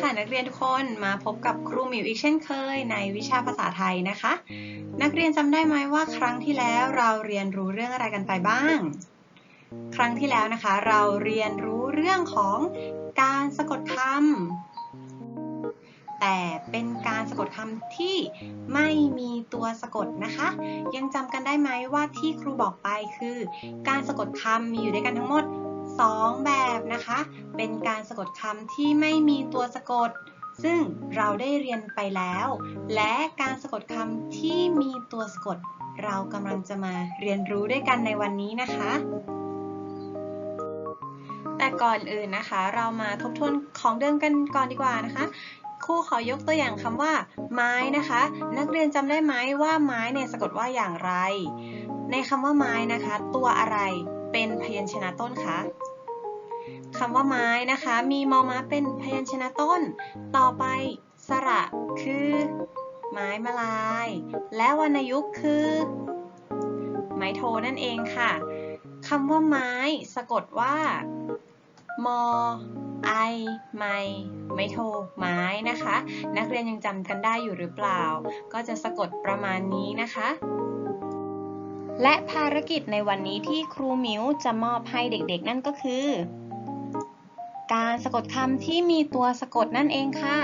ค่ะนักเรียนทุกคนมาพบกับครูหมิวอีกเช่นเคยในวิชาภาษาไทยนะคะ นักเรียนจำได้ไหมว่าครั้งที่แล้วเราเรียนรู้เรื่องอะไรกันไปบ้าง ครั้งที่แล้วนะคะ เราเรียนรู้เรื่องของการสะกดคำแต่เป็นการสะกดคำที่ไม่มีตัวสะกดนะคะ ยังจำกันได้ไหมว่าที่ครูบอกไปคือ การสะกดคำมีอยู่ด้วยกันทั้งหมด 2 แบบนะคะ เป็นการสะกดคำที่ไม่มีตัวสะกด ซึ่งเราได้เรียนไปแล้ว และการสะกดคำที่มีตัวสะกด เรากำลังจะมาเรียนรู้ด้วยกันในวันนี้นะคะ แต่ก่อนอื่นนะคะ เรามาทบทวนของเดิมกันก่อนดีกว่านะคะครูขอยกตัวอย่างคำว่า ไม้นะคะ นักเรียนจำได้ไหมว่าไม้เนี่ยสะกดว่าอย่างไร ในคำว่าไม้นะคะ ตัวอะไรเป็นพยัญชนะต้นคะ คำว่าไม้นะคะ มีมอม้าเป็นพยัญชนะต้น ต่อไปสระคือ ไม้มาลาย และวรรณยุกต์คือ ไม้โทนั่นเองค่ะคำว่าไม้สะกดว่ามอไอไมไมโทไม้นะคะ นักเรียนยังจำกันได้อยู่หรือเปล่า ก็จะสะกดประมาณนี้นะคะ และภารกิจในวันนี้ที่ครูมิวจะมอบให้เด็กๆ นั่นก็คือ การสะกดคำที่มีตัวสะกดนั่นเองค่ะ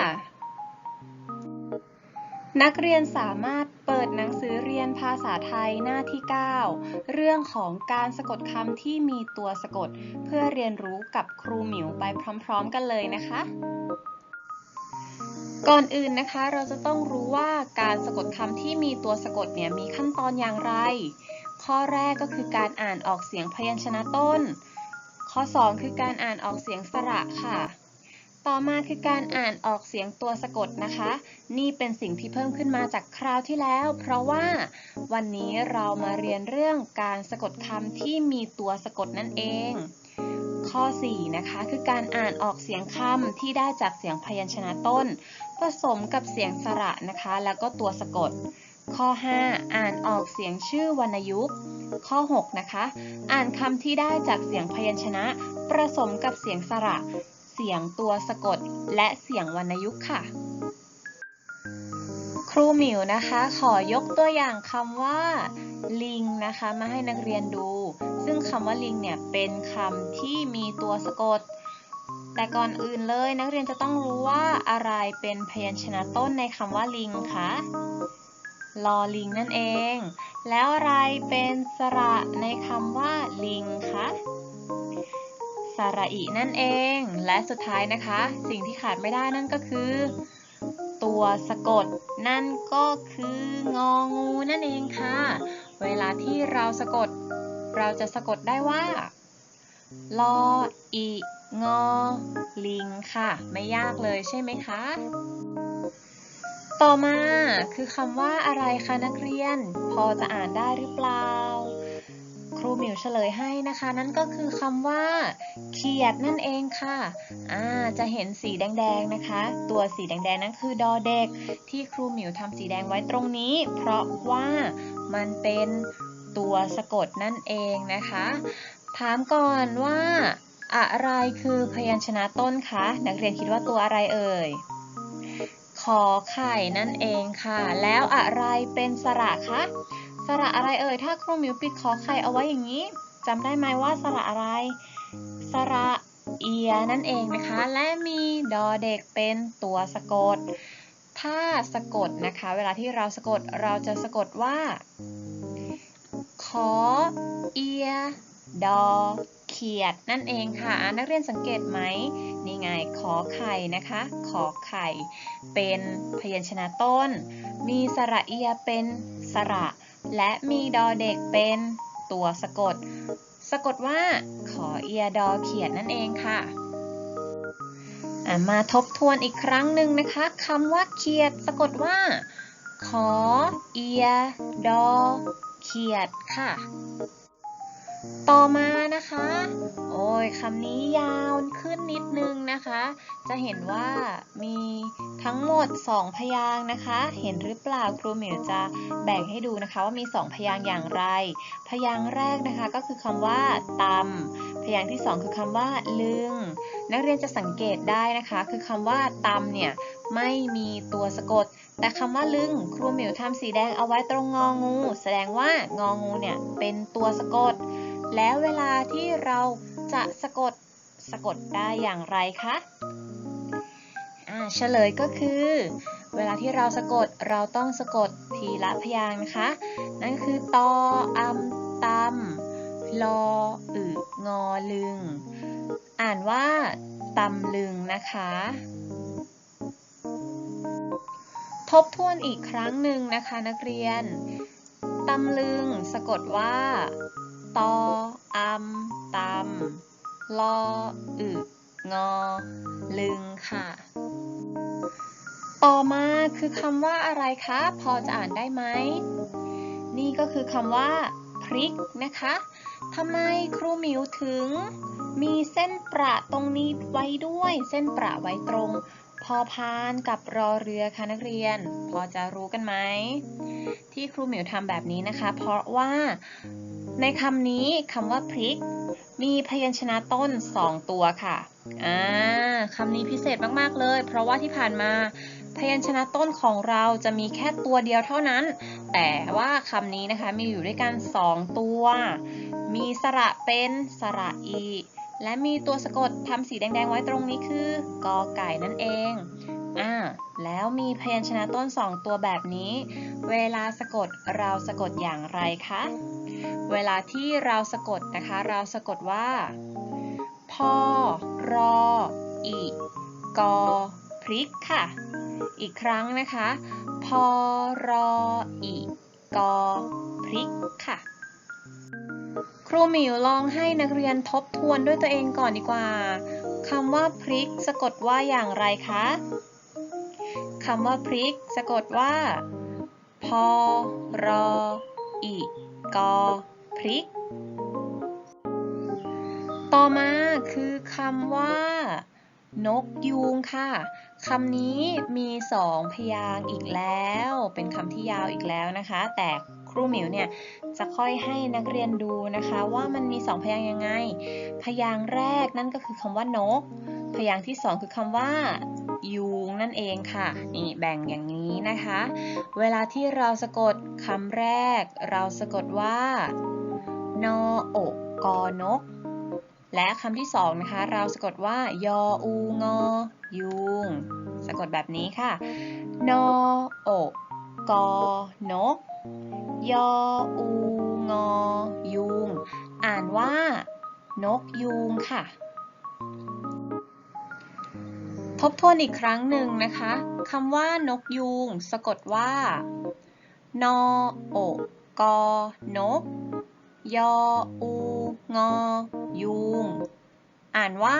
นักเรียนสามารถเปิดหนังสือเรียนภาษาไทยหน้าที่ 9 เรื่องของการสะกดคำที่มีตัวสะกด เพื่อเรียนรู้กับครูหมิวไปพร้อม ๆ กันเลยนะคะก่อนอื่นนะคะเราจะต้องรู้ว่าการสะกดคำที่มีตัวสะกดเนี่ยมีขั้นตอนอย่างไร ข้อแรกก็คือการอ่านออกเสียงพยัญชนะต้น ข้อ 2 คือการอ่านออกเสียงสระค่ะ ต่อมาคือการอ่านออกเสียงตัวสะกดนะคะ นี่เป็นสิ่งที่เพิ่มขึ้นมาจากคราวที่แล้ว เพราะว่าวันนี้เรามาเรียนเรื่องการสะกดคำที่มีตัวสะกดนั่นเอง ข้อ 4 นะคะ คือการอ่านออกเสียงคำที่ได้จากเสียงพยัญชนะต้น ผสมกับเสียงสระนะคะ แล้วก็ตัวสะกด ข้อ 5 อ่านออกเสียงชื่อวรรณยุกต์ ข้อ 6 นะคะ อ่านคำที่ได้จากเสียงพยัญชนะ ผสมกับเสียงสระ เสียงตัวสะกด และเสียงวรรณยุกต์ค่ะ ครูหมิวนะคะ ขอยกตัวอย่างคำว่า ลิงนะคะ มาให้นักเรียนดู ซึ่งคำว่าลิงเนี่ยเป็นคำที่มีตัวสะกดแต่ก่อนอื่นเลยนักเรียนจะต้องรู้ว่าอะไรเป็นพยัญชนะต้นในคำว่าลิงคะ ลอลิงนั่นเอง แล้วอะไรเป็นสระในคำว่าลิงคะสระอีนั่นเอง และสุดท้ายนะคะ สิ่งที่ขาดไม่ได้นั่นก็คือ ตัวสะกด นั่นก็คืององูนั่นเองค่ะ เวลาที่เราสะกด เราจะสะกดได้ว่าลออีงอลิงค่ะ ไม่ยากเลยใช่ไหมคะ ต่อมาคือคำว่าอะไรคะนักเรียน พอจะอ่านได้หรือเปล่า ครูหมิวเฉลยให้นะคะ นั่นก็คือคำว่า เขียดนั่นเองค่ะอ่าจะเห็นสีแดงๆนะคะ ตัวสีแดงๆนั้นคือดอเด็ก ที่ครูหมิวทำสีแดงไว้ตรงนี้ เพราะว่ามันเป็นตัวสะกดนั่นเองนะคะ ถามก่อนว่า อะไรคือพยัญชนะต้นคะนักเรียนคิดว่าตัวอะไรเอ่ย ขอไข่นั่นเองค่ะ แล้วอะไรเป็นสระคะ สระอะไรเอ่ย ถ้าครูหมิวปิดขอไข่เอาไว้อย่างนี้จำได้ไหมว่าสระอะไร สระเอียนั่นเองนะคะ และมีดอเด็กเป็นตัวสะกด ถ้าสะกดนะคะ เวลาที่เราสะกดเราจะสะกดว่า ขอเอีย ดอเขียดนั่นเองค่ะ นักเรียนสังเกตไหมนี่ไงขอไข่นะคะ ขอไข่ เป็นพยัญชนะต้น มีสระเอียเป็นสระ และมีดอเด็กเป็นตัวสะกด สะกดว่าขอเอียดอเขียดนั่นเองค่ะมาทบทวนอีกครั้งหนึ่งนะคะคำว่าเขียดสะกดว่า ขอเอียดอเขียดค่ะ ต่อมานะคะ โอ้ยคำนี้ยาวขึ้นนิดนึงนะคะ จะเห็นว่ามีทั้งหมด 2 พยางนะคะ เห็นหรือเปล่าครูหมิวจะแบ่งให้ดูนะคะ ว่ามี 2 พยางอย่างไร พยางแรกนะคะก็คือคำว่าตำพยางที่สองคือคำว่าลึง นักเรียนจะสังเกตได้นะคะ คือคำว่าตำเนี่ยไม่มีตัวสะกด แต่คำว่าลึงครูหมิวทำสีแดงเอาไว้ตรงงองู แสดงว่างองูเนี่ยเป็นตัวสะกด แล้วเวลาที่เราจะสะกดสะกดได้อย่างไรคะอ่าเฉลยก็คือ เวลาที่เราสะกดเราต้องสะกดทีละพยางค์นะคะ นั่นคือตออัมตำลออึงอลึง อ่านว่าตำลึงนะคะ ทบทวนอีกครั้งหนึ่งนะคะนักเรียนตำลึงสะกดว่า ตออัมตำลออึงอ ลึงค่ะ ต่อมาคือคำว่าอะไรคะ พอจะอ่านได้ไหม นี่ก็คือคำว่า พริกนะคะทำไมครูหมิวถึง มีเส้นประตรงนี้ไว้ด้วย เส้นประไว้ตรง พอพานกับรอเรือค่ะนักเรียน พอจะรู้กันไหมที่ครูหมิวทำแบบนี้นะคะ เพราะว่า ในคำนี้คำว่าพริก มีพยัญชนะต้น 2 ตัวค่ะ อ่าคำนี้พิเศษมาก ๆ เลย เพราะว่าที่ผ่านมา พยัญชนะต้นของเราจะมีแค่ตัวเดียวเท่านั้น แต่ว่าคำนี้นะคะมีอยู่ด้วยกัน 2 ตัว มีสระเป็นสระอี และมีตัวสะกดทำสีแดง ๆ ไว้ตรงนี้คือกอไก่นั่นเองอ่าแล้วมีพยัญชนะต้น 2 ตัวแบบนี้ เวลาสะกดเราสะกดอย่างไรคะ เวลาที่เราสะกดนะคะ เราสะกดว่า พอ รอ อีกอพริกค่ะ อีกครั้งนะคะ พอ รอ อีกอพริกค่ะ ครูหมิวลองให้นักเรียนทบทวนด้วยตัวเองก่อนดีกว่าคำว่าพริก สะกดว่าอย่างไรคะคำว่าพริก สะกดว่า พอ รอ อี กอ พริก ต่อมาคือคำว่า นกยูงค่ะคำนี้มีสองพยางอีกแล้ว เป็นคำที่ยาวอีกแล้วนะคะ แต่ครูหมิวเนี่ยจะค่อยให้นักเรียนดูนะคะ ว่ามันมีสองพยางยังไง พยางแรกนั่นก็คือคำว่านก พยางที่สองคือคำว่ายู นั่นเองค่ะ นี่แบ่งอย่างนี้นะคะ เวลาที่เราสะกดคำแรก เราสะกดว่านออกกอนก และคำที่สองนะคะ เราสะกดว่ายออูงอยุงสะกดแบบนี้ค่ะ นออกกอนก ยออูงอยุง อ่านว่านกยูงค่ะ ทบทวนอีกครั้งหนึ่งนะคะคำว่านกยูงสะกดว่า นออกกอนก ยออูงอยูง อ่านว่า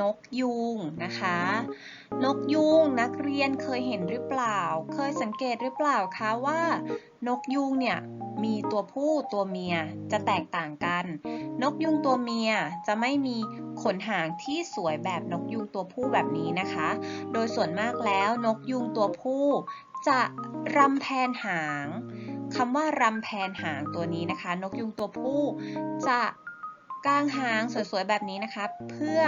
นกยูงนะคะ นกยูงนักเรียนเคยเห็นหรือเปล่า เคยสังเกตหรือเปล่าคะว่า นกยูงเนี่ยมีตัวผู้ตัวเมียจะแตกต่างกัน นกยูงตัวเมียจะไม่มีขนหางที่สวยแบบนกยูงตัวผู้แบบนี้นะคะ โดยส่วนมากแล้วนกยูงตัวผู้จะรำแพนหางคำว่ารำแพนหางตัวนี้นะคะ นกยูงตัวผู้จะ กางหางสวยๆแบบนี้นะคะ เพื่อ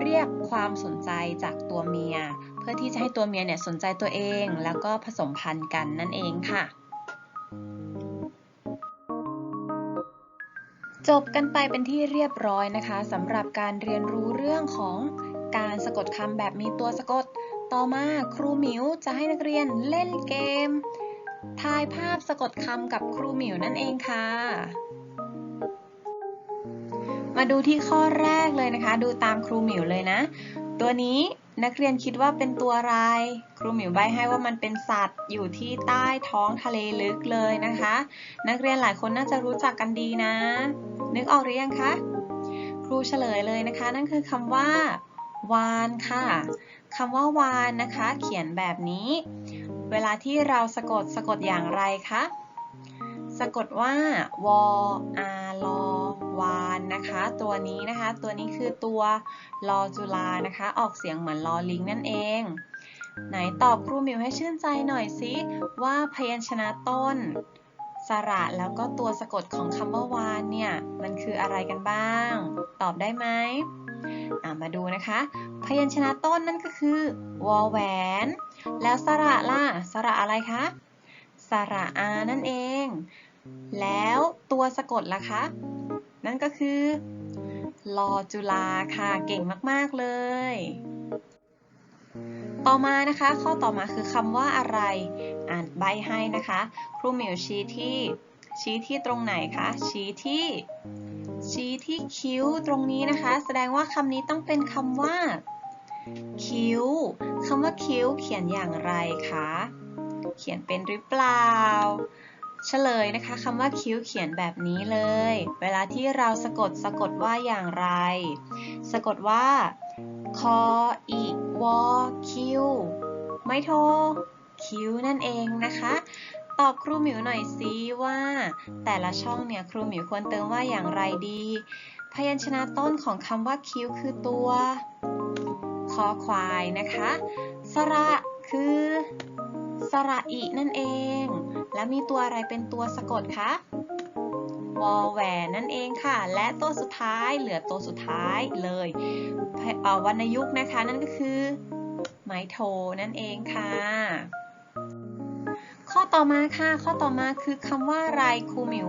เรียกความสนใจจากตัวเมีย เพื่อที่จะให้ตัวเมียเนี่ยสนใจตัวเองแล้วก็ผสมพันธุ์กันนั่นเองค่ะ จบกันไปเป็นที่เรียบร้อยนะคะสำหรับการเรียนรู้เรื่องของการสะกดคำแบบมีตัวสะกด ต่อมาครูหมิวจะให้นักเรียนเล่นเกม ทายภาพสะกดคำกับครูหมิวนั่นเองค่ะ มาดูที่ข้อแรกเลยนะคะ ดูตามครูหมิวเลยนะ ตัวนี้นักเรียนคิดว่าเป็นตัวอะไร ครูหมิวใบให้ว่ามันเป็นสัตว์อยู่ที่ใต้ท้องทะเลลึกเลยนะคะ นักเรียนหลายคนน่าจะรู้จักกันดีนะ นึกออกหรือยังคะครูเฉลยเลยนะคะ นั่นคือคำว่าวานค่ะคำว่าวานนะคะ เขียนแบบนี้ เวลาที่เราสะกดสะกดอย่างไรคะสะกดว่าวอาลอวานนะ ตัวนี้นะคะ ตัวนี้คือตัวลอจุลานะคะ ออกเสียงเหมือนลอลิงนั่นเอง ไหนตอบครูมิวให้ชื่นใจหน่อยสิว่าพยัญชนะต้น สระแล้วก็ตัวสะกดของคำว่าวานเนี่ย มันคืออะไรกันบ้าง ตอบได้ไหมมาดูนะคะ พยัญชนะต้นนั่นก็คือวอแหวน แล้วสระล่ะ สระอะไรคะ สระอานั่นเอง แล้วตัวสะกดล่ะคะ นั่นก็คือ ลอจุลาค่ะ เก่งมาก ๆ เลย ต่อมานะคะ ข้อต่อมาคือคำว่าอะไร อ่านใบให้นะคะ ครูหมิวชี้ที่ ชี้ที่ตรงไหนคะ ชี้ที่ ชี้ที่คิ้วตรงนี้นะคะ แสดงว่าคำนี้ต้องเป็นคำว่า คิ้วคำว่าคิ้วเขียนอย่างไรคะ เขียนเป็นหรือเปล่า เฉลยนะคะคำว่าคิ้วเขียนแบบนี้เลย เวลาที่เราสะกดสะกดว่าอย่างไร สะกดว่าคออีวอคิวไม่โทคิ้วนั่นเองนะคะ ตอบครูหมิวหน่อยซิว่า แต่ละช่องเนี่ยครูหมิวควรเติมว่าอย่างไรดี พยัญชนะต้นของคำว่าคิ้วคือตัวคอควายนะคะ สระคือสระอีนั่นเอง แล้วมีตัวอะไรเป็นตัวสะกดคะวอแหวนนั่นเองค่ะ และตัวสุดท้ายเหลือตัวสุดท้ายเลยเออวรรณยุกต์นะคะนั่นก็คือ ไม้โทนั่นเองค่ะ ข้อต่อมาค่ะ ข้อต่อมาคือคำว่าไรครูหมิว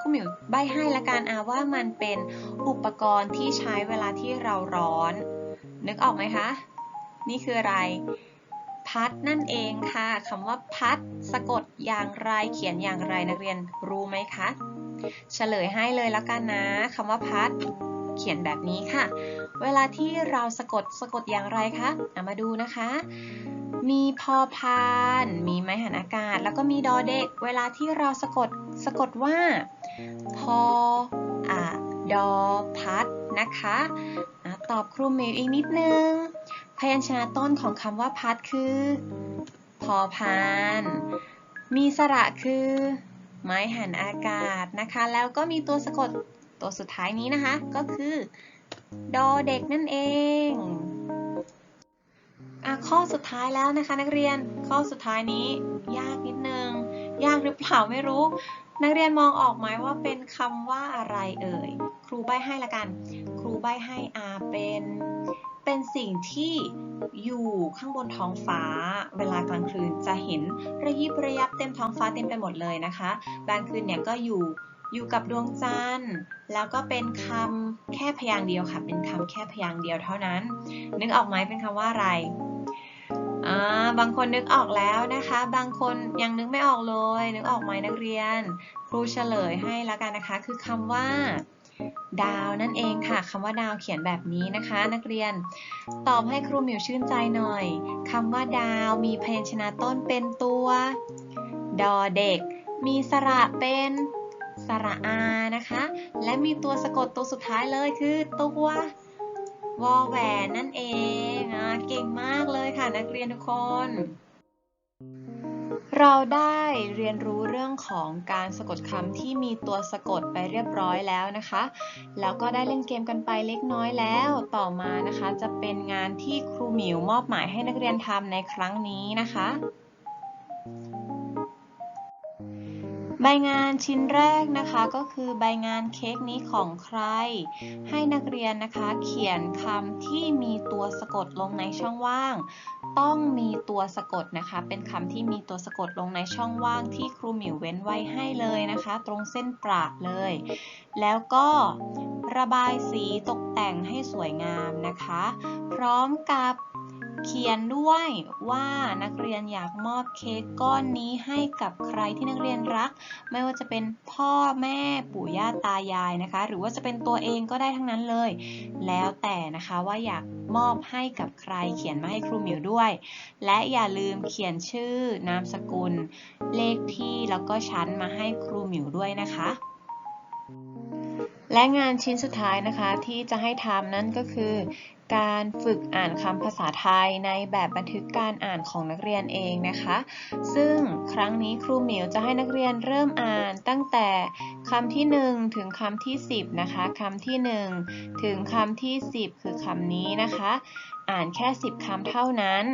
ครูหมิวใบให้ละกันอาว่ามันเป็นอุปกรณ์ที่ใช้เวลาที่เราร้อน นึกออกไหมคะ นี่คืออะไร พัดนั่นเองค่ะคำว่าพัดสะกดอย่างไรเขียนอย่างไรนักเรียนรู้ไหมคะ เฉลยให้เลยแล้วกันนะคำว่าพัดเขียนแบบนี้ค่ะ เวลาที่เราสะกดสะกดอย่างไรคะเอามาดูนะคะ มีพอพาน มีไม้หันอากาศ แล้วก็มีดอเด็ก เวลาที่เราสะกดสะกดว่า พออะดอพัดนะคะอตอบครูเมิวอีกนิดนึง พยัญชนะต้นของคำว่าพัดคือ พอพาน มีสระคือ ไม้หันอากาศนะคะ แล้วก็มีตัวสะกดตัวสุดท้ายนี้นะคะ ก็คือ ดอเด็กนั่นเองอข้อสุดท้ายแล้วนะคะ นักเรียนข้อสุดท้ายนี้ ยากนิดนึง ยากหรือเปล่าไม่รู้ นักเรียนมองออกไหมว่าเป็นคำว่าอะไรเอ่ย ครูใบให้ละกัน ครูใบให้อาเป็น เป็นสิ่งที่อยู่ข้างบนท้องฟ้า เวลากลางคืนจะเห็นระยิบระยับเต็มท้องฟ้าเต็มไปหมดเลยนะคะกลางคืนเนี่ยก็อยู่อยู่กับดวงจันทร์ แล้วก็เป็นคำแค่พยางค์เดียวค่ะ เป็นคำแค่พยางค์เดียวเท่านั้น นึกออกไหมเป็นคำว่าอะไรอ่าบางคนนึกออกแล้วนะคะ บางคนยังนึกไม่ออกเลย นึกออกไหมนักเรียน ครูเฉลยให้แล้วกันนะคะ คือคำว่า ดาวนั่นเองค่ะคำว่าดาวเขียนแบบนี้นะคะ นักเรียน ตอบให้ครูหมิวชื่นใจหน่อยคำว่าดาวมีพยัญชนะต้นเป็นตัว ดอเด็ก มีสระเป็นสระอานะคะ และมีตัวสะกดตัวสุดท้ายเลยคือตัววอแหวนนั่นเองอเก่งมากเลยค่ะนักเรียนทุกคน เราได้เรียนรู้เรื่องของการสะกดคำที่มีตัวสะกดไปเรียบร้อยแล้วนะคะ แล้วก็ได้เล่นเกมกันไปเล็กน้อยแล้ว ต่อมานะคะ จะเป็นงานที่ครูหมิวมอบหมายให้นักเรียนทำในครั้งนี้นะคะ ใบงานชิ้นแรกนะคะก็คือใบงานเค้กนี้ของใคร ให้นักเรียนนะคะเขียนคำที่มีตัวสะกดลงในช่องว่าง ต้องมีตัวสะกดนะคะ เป็นคำที่มีตัวสะกดลงในช่องว่างที่ครูหมิวเว้นไว้ให้เลยนะคะ ตรงเส้นประเลย แล้วก็ระบายสีตกแต่งให้สวยงามนะคะ พร้อมกับ เขียนด้วยว่านักเรียนอยากมอบเค้กก้อนนี้ให้กับใครที่นักเรียนรัก ไม่ว่าจะเป็นพ่อแม่ปู่ย่าตายายนะคะ หรือว่าจะเป็นตัวเองก็ได้ทั้งนั้นเลย แล้วแต่นะคะว่าอยากมอบให้กับใครเขียนมาให้ครูหมิวด้วย และอย่าลืมเขียนชื่อนามสกุล เลขที่แล้วก็ชั้นมาให้ครูหมิวด้วยนะคะและงานชิ้นสุดท้ายนะคะที่จะให้ทำนั่นก็คือ การฝึกอ่านคำภาษาไทยในแบบบันทึกการอ่านของนักเรียนเองนะคะ ซึ่งครั้งนี้ครูหมิวจะให้นักเรียนเริ่มอ่านตั้งแต่คำที่ 1 ถึงคำที่ 10 นะคะคำที่ 1 ถึงคำที่ 10 คือคำนี้นะคะ อ่านแค่ 10คำเท่านั้น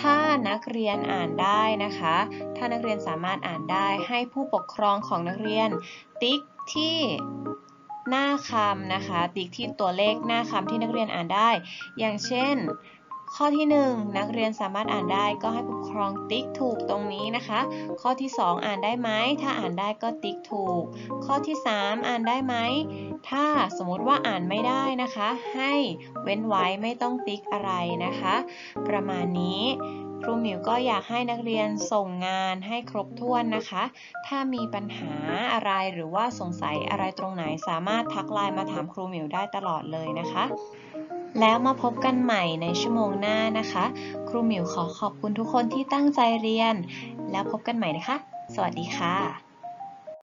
ถ้านักเรียนอ่านได้นะคะ ถ้านักเรียนสามารถอ่านได้ให้ผู้ปกครองของนักเรียนติ๊กที่ หน้าคำนะคะ ติ๊กที่ตัวเลขหน้าคำที่นักเรียนอ่านได้ อย่างเช่น ข้อที่ 1 นักเรียนสามารถอ่านได้ก็ให้ผู้ปกครองติ๊กถูกตรงนี้นะคะ ข้อที่ 2 อ่านได้ไหม ถ้าอ่านได้ก็ติ๊กถูก ข้อที่ 3 อ่านได้ไหม ถ้าสมมุติว่าอ่านไม่ได้นะคะ ให้เว้นไว้ไม่ต้องติ๊กอะไรนะคะ ประมาณนี้ ครูหมิวก็อยากให้นักเรียนส่งงานให้ครบถ้วนนะคะ ถ้ามีปัญหาอะไรหรือว่าสงสัยอะไรตรงไหนสามารถทักไลน์มาถามครูหมิวได้ตลอดเลยนะคะ แล้วมาพบกันใหม่ในชั่วโมงหน้านะคะ ครูหมิวขอขอบคุณทุกคนที่ตั้งใจเรียน แล้วพบกันใหม่นะคะ สวัสดีค่ะ